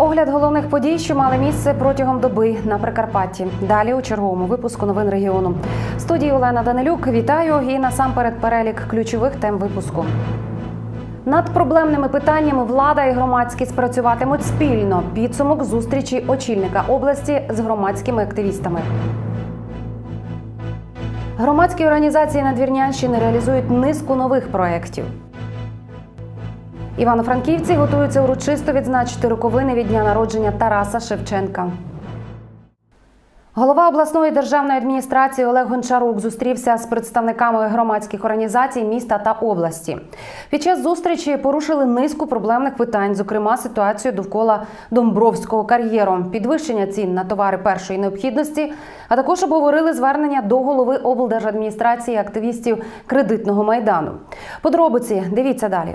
Огляд головних подій, що мали місце протягом доби на Прикарпатті. Далі у черговому випуску новин регіону. В студії Олена Данилюк. Вітаю і насамперед перелік ключових тем випуску. Над проблемними питаннями влада і громадськість працюватимуть спільно. Підсумок зустрічі очільника області з громадськими активістами. Громадські організації Надвірнянщини реалізують низку нових проєктів. Івано-Франківці готуються урочисто відзначити роковини від дня народження Тараса Шевченка. Голова обласної державної адміністрації Олег Гончарук зустрівся з представниками громадських організацій міста та області. Під час зустрічі порушили низку проблемних питань, зокрема ситуацію довкола Домбровського кар'єру, підвищення цін на товари першої необхідності, а також обговорили звернення до голови облдержадміністрації активістів кредитного майдану. Подробиці дивіться далі.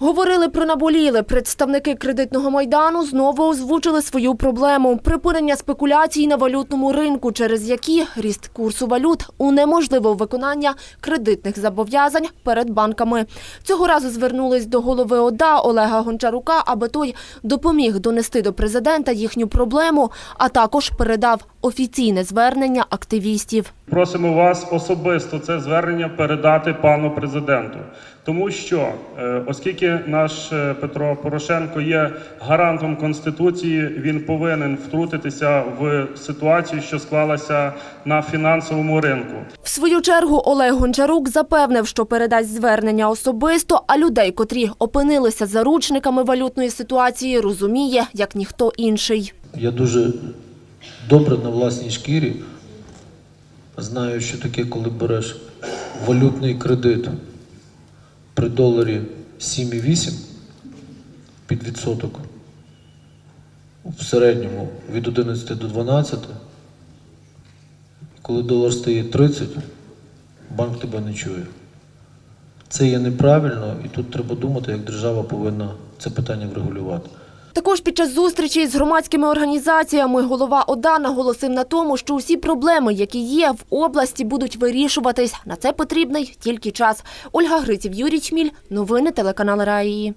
Говорили про наболіле. Представники кредитного майдану знову озвучили свою проблему припинення спекуляцій на валютному ринку, через які ріст курсу валют унеможливив виконання кредитних зобов'язань перед банками. Цього разу звернулись до голови ОДА Олега Гончарука, аби той допоміг донести до президента їхню проблему, а також передав офіційне звернення активістів. Просимо вас особисто це звернення передати пану президенту, тому що е, оскільки наш е, Петро Порошенко є гарантом конституції, він повинен втрутитися в ситуацію, що склалася на фінансовому ринку. В свою чергу Олег Гончарук запевнив, що передасть звернення особисто, а людей, котрі опинилися заручниками валютної ситуації, розуміє, як ніхто інший. Я дуже добре на власній шкірі знаю, що таке, коли береш валютний кредит при доларі 7,8 під відсоток, в середньому від 11 до 12, коли долар стає 30, банк тебе не чує. Це є неправильно, і тут треба думати, як держава повинна це питання врегулювати. Також під час зустрічі з громадськими організаціями голова ОДА наголосив на тому, що усі проблеми, які є в області, будуть вирішуватись. На це потрібний тільки час. Ольга Гриців, Юрій Чміль. Новини телеканал Раї.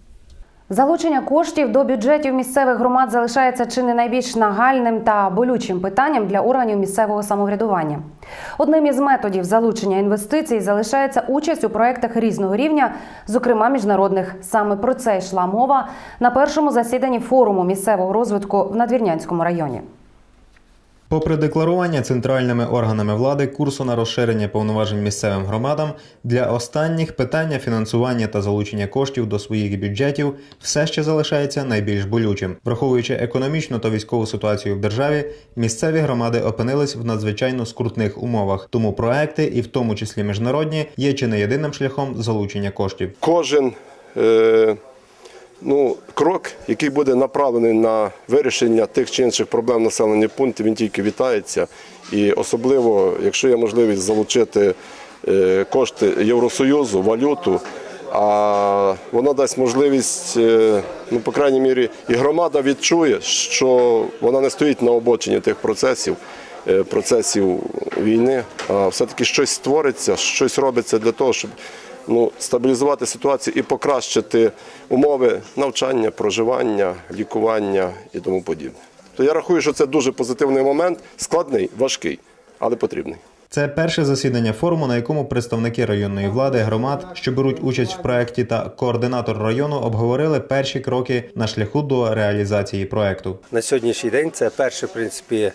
Залучення коштів до бюджетів місцевих громад залишається чи не найбільш нагальним та болючим питанням для органів місцевого самоврядування. Одним із методів залучення інвестицій залишається участь у проєктах різного рівня, зокрема міжнародних. Саме про це йшла мова на першому засіданні форуму місцевого розвитку в Надвірнянському районі. Попри декларування центральними органами влади курсу на розширення повноважень місцевим громадам, для останніх питання фінансування та залучення коштів до своїх бюджетів все ще залишається найбільш болючим. Враховуючи економічну та військову ситуацію в державі, місцеві громади опинились в надзвичайно скрутних умовах. Тому проекти, і в тому числі міжнародні, є чи не єдиним шляхом залучення коштів. кожен е, ну, крок, який буде направлений на вирішення тих чи інших проблем населених пунктів, він тільки вітається. І особливо, якщо є можливість залучити е, кошти Євросоюзу, валюту, а воно дасть можливість, е, ну, по крайній мірі, і громада відчує, що вона не стоїть на обочині тих процесів. е, Процесів війни, а все-таки щось створиться, щось робиться для того, щоб ну, стабілізувати ситуацію і покращити умови навчання, проживання, лікування і тому подібне. То я рахую, що це дуже позитивний момент, складний, важкий, але потрібний. Це перше засідання форуму, на якому представники районної влади, громад, що беруть участь в проєкті, та координатор району обговорили перші кроки на шляху до реалізації проекту. На сьогоднішній день це перше, в принципі,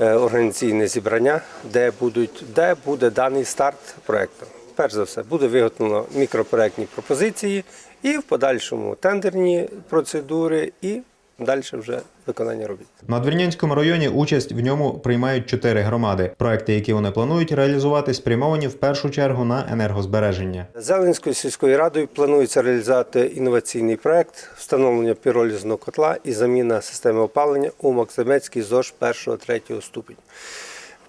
е, організаційне зібрання, де будуть, де буде даний старт проекту. Перш за все, буде виготовлено мікропроектні пропозиції і в подальшому тендерні процедури, і далі вже виконання робіт. На Двірнянському районі участь в ньому приймають чотири громади. Проекти, які вони планують реалізувати, спрямовані в першу чергу на енергозбереження. Зеленською сільською радою планується реалізувати інноваційний проект встановлення піролізного котла і заміна системи опалення у Максимецькій ЗОЖ 1-3 ступеню.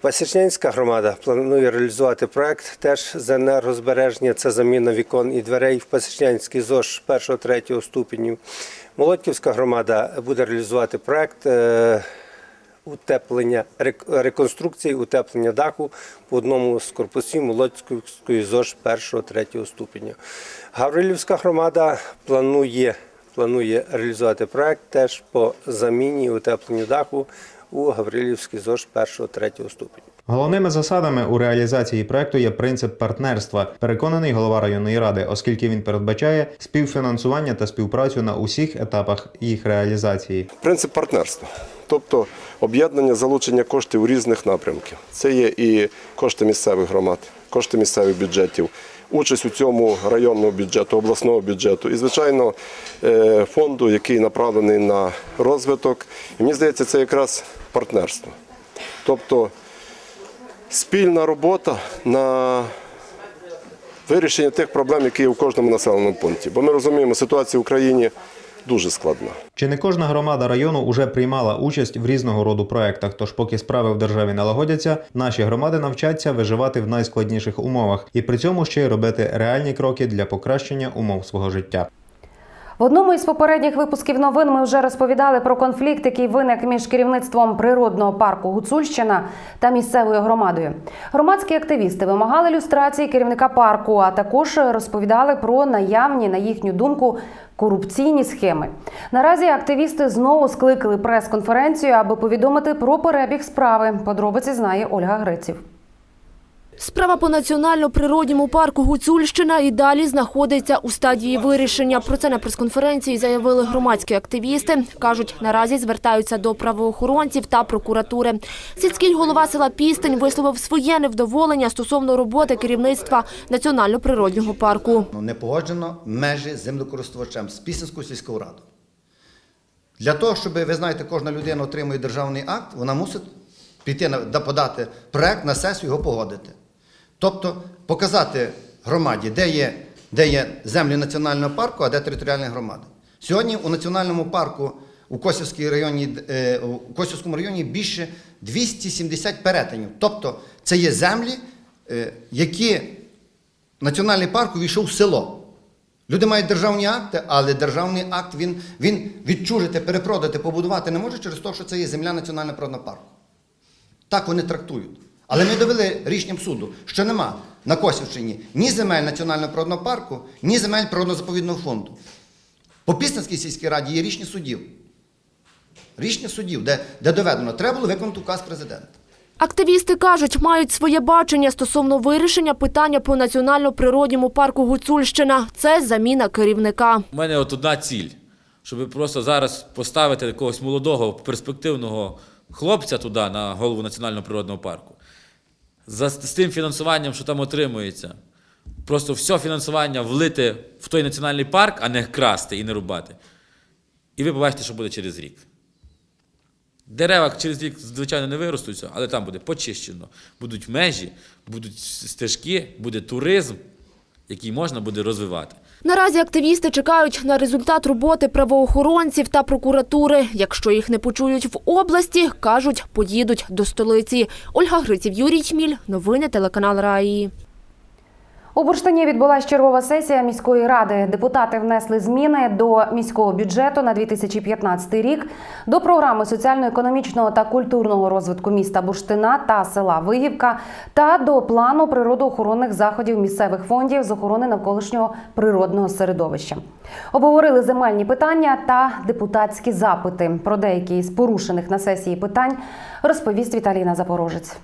Пасічнянська громада планує реалізувати проект теж з енергозбереження. Це заміна вікон і дверей в Пасічнянській ЗОЖ 1-3 ступеню. Молодківська громада буде реалізувати проект е, утеплення, реконструкції утеплення даху по одному з корпусів Молодської ЗОЖ 1-3 ступеня. Гаврилівська громада планує планує реалізувати проект теж по заміні утепленню даху у Гаврилівській ЗОЖ 1-3 ступеня. Головними засадами у реалізації проекту є принцип партнерства, переконаний голова районної ради, оскільки він передбачає співфінансування та співпрацю на усіх етапах їх реалізації. Принцип партнерства, тобто об'єднання залучення коштів у різних напрямків. Це є і кошти місцевих громад, кошти місцевих бюджетів, участь у цьому районного бюджету, обласного бюджету і, звичайно, е, фонду, який направлений на розвиток. І мені здається, це якраз партнерство. Тобто спільна робота на вирішення тих проблем, які є у кожному населеному пункті. Бо ми розуміємо, ситуація в Україні дуже складна. Чи не кожна громада району уже приймала участь в різного роду проектах? Тож, поки справи в державі налагодяться, наші громади навчаться виживати в найскладніших умовах і при цьому ще й робити реальні кроки для покращення умов свого життя. Одному із попередніх випусків новин ми вже розповідали про конфлікт, який виник між керівництвом природного парку Гуцульщина та місцевою громадою. Громадські активісти вимагали люстрації керівника парку, а також розповідали про наявні, на їхню думку, корупційні схеми. Наразі активісти знову скликали прес-конференцію, аби повідомити про перебіг справи. Подробиці знає Ольга Гриців. Справа по національно-природньому парку Гуцульщина і далі знаходиться у стадії вирішення. Про це на прес-конференції заявили громадські активісти. Кажуть, наразі звертаються до правоохоронців та прокуратури. Сільський голова села Пістень висловив своє невдоволення стосовно роботи керівництва національно-природнього парку. Ну, не погоджено межі землекористувачем з Пісенською сільською радою. Для того, щоб ви знаєте, кожна людина отримує державний акт, вона мусить піти на подати проект на сесію його погодити. Тобто показати громаді, де є, де є землі національного парку, а де територіальні громади. Сьогодні у національному парку у Косівській районі, е, у Косівському районі більше 270 перетинів. Тобто це є землі, е, які національний парк увійшов в село. Люди мають державні акти, але державний акт він, він відчужити, перепродати, побудувати не може через те, що це є земля національного природного парку. Так вони трактують. Але ми довели рішенням суду, що нема на Косівщині ні земель національного природного парку, ні земель природно-заповідного фонду. По Пісненській сільській раді є рішення судів. Рішення судів, де, де доведено, треба було виконати указ президента. Активісти кажуть, мають своє бачення стосовно вирішення питання по національно-природньому парку Гуцульщина. Це заміна керівника. У мене от одна ціль, щоб просто зараз поставити якогось молодого перспективного хлопця туди на голову національного природного парку. За, з тим фінансуванням, що там отримується, просто все фінансування влити в той національний парк, а не красти і не рубати. І ви побачите, що буде через рік. Дерева через рік, звичайно, не виростуться, але там буде почищено. Будуть межі, будуть стежки, буде туризм, який можна буде розвивати. Наразі активісти чекають на результат роботи правоохоронців та прокуратури. Якщо їх не почують в області, кажуть, поїдуть до столиці. Ольга Гриців, Юрій Чміль, Новини телеканал Раї. У Бурштині відбулася чергова сесія міської ради. Депутати внесли зміни до міського бюджету на 2015 рік, до програми соціально-економічного та культурного розвитку міста Бурштина та села Вигівка та до плану природоохоронних заходів місцевих фондів з охорони навколишнього природного середовища. Обговорили земельні питання та депутатські запити. Про деякі з порушених на сесії питань розповість Віталіна Запорожець.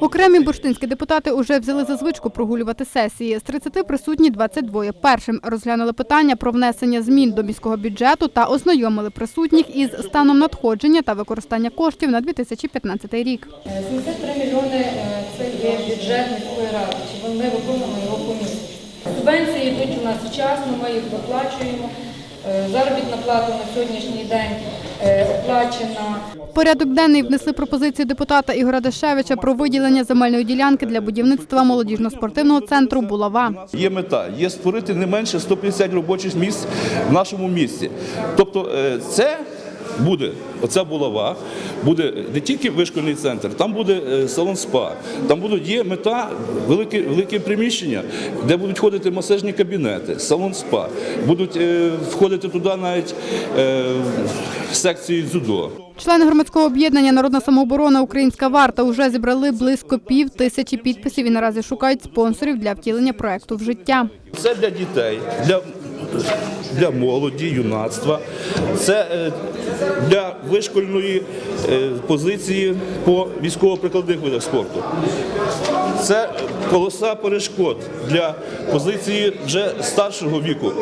Окремі бурштинські депутати уже взяли за звичку прогулювати сесії. З 30 присутні 22. Першим розглянули питання про внесення змін до міського бюджету та ознайомили присутніх із станом надходження та використання коштів на 2015 рік. 73 мільйони е, це є бюджет міської ради, ми виконуємо його помісячно. Субвенції йдуть у нас вчасно, ми їх виплачуємо. Е, Заробітна плата на сьогоднішній день оплачена. Порядок денний внесли пропозиції депутата Ігора Дашевича про виділення земельної ділянки для будівництва молодіжно-спортивного центру «Булава». Є мета, є створити не менше 150 робочих місць в нашому місті. Тобто е, це буде, оця булава, буде не тільки вишкольний центр, там буде е, салон спа, там будуть є мета, велике, велике приміщення, де будуть ходити масажні кабінети, салон спа, будуть е, входити туди навіть е, секції дзюдо. Члени громадського об'єднання Народна самооборона Українська варта вже зібрали близько пів тисячі підписів і наразі шукають спонсорів для втілення проекту в життя. Це для дітей, для для молоді, юнацтва, це е, для вишкольної е, позиції по військово-прикладних видах спорту. Це полоса перешкод для позиції вже старшого віку,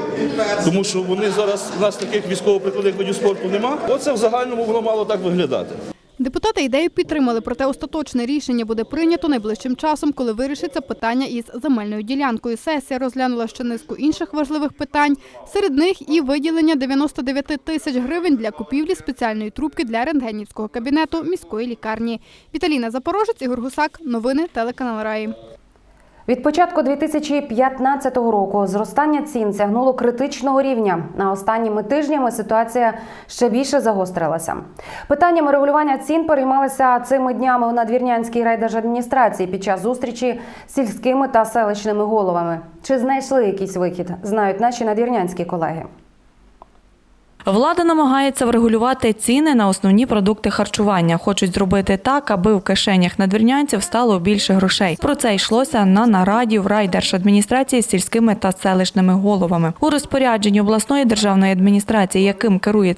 тому що вони зараз у нас таких військово-прикладних видів спорту нема. Оце в загальному воно мало так виглядати. Депутати ідею підтримали, проте остаточне рішення буде прийнято найближчим часом, коли вирішиться питання із земельною ділянкою. Сесія розглянула ще низку інших важливих питань. Серед них і виділення 99 тисяч гривень для купівлі спеціальної трубки для рентгенівського кабінету міської лікарні. Віталіна Запорожець, Ігор Гусак. Новини телеканал Раї. Від початку 2015 року зростання цін сягнуло критичного рівня. А останніми тижнями ситуація ще більше загострилася. Питаннями регулювання цін переймалися цими днями у надвірнянській райдержадміністрації під час зустрічі з сільськими та селищними головами. Чи знайшли якийсь вихід, знають наші надвірнянські колеги. Влада намагається врегулювати ціни на основні продукти харчування. Хочуть зробити так, аби в кишенях надвірнянців стало більше грошей. Про це йшлося на нараді в райдержадміністрації з сільськими та селищними головами. У розпорядженні обласної державної адміністрації, яким керує